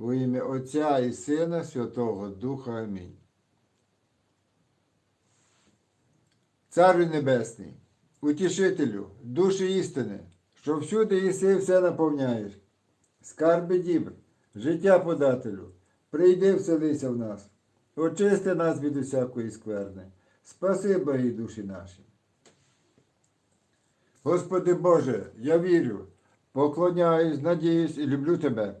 Во ім'я Отця і Сина Святого Духа Амінь. Царю Небесний, утішителю, душі істини, що всюди єси все наповняєш, скарби дібр, життя подателю, прийди вселися в нас, очисти нас від усякої скверни, спаси благі душі наші. Господи Боже, я вірю, поклоняюсь, надіюсь і люблю Тебе.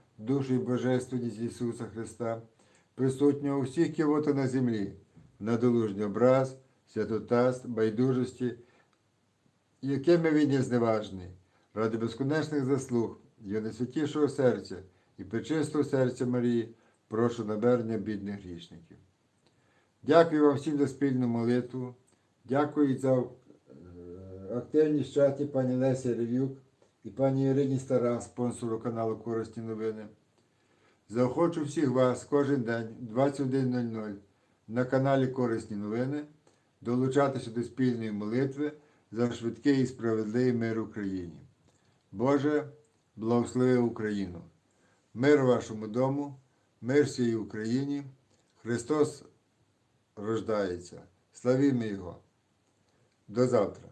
душу і божественність Ісуса Христа, присутнього у всіх кивота на землі, надолужній образ, святотаст, байдужості, якими він є зневажний, ради безконечних заслуг, його найсвятішого серця і пречистого серця Марії, прошу навернення бідних грішників. Дякую вам всім за спільну молитву. Дякую за е, активність чаті пані Лесі Ревюк і пані Ірині Стара, спонсору каналу Корисні новини. Заохочу всіх вас кожен день 21.00 на каналі Корисні новини долучатися до спільної молитви за швидкий і справедливий мир Україні. Боже, благослови Україну! Мир вашому дому, мир всій Україні. Христос рождається. Славімо Його. До завтра.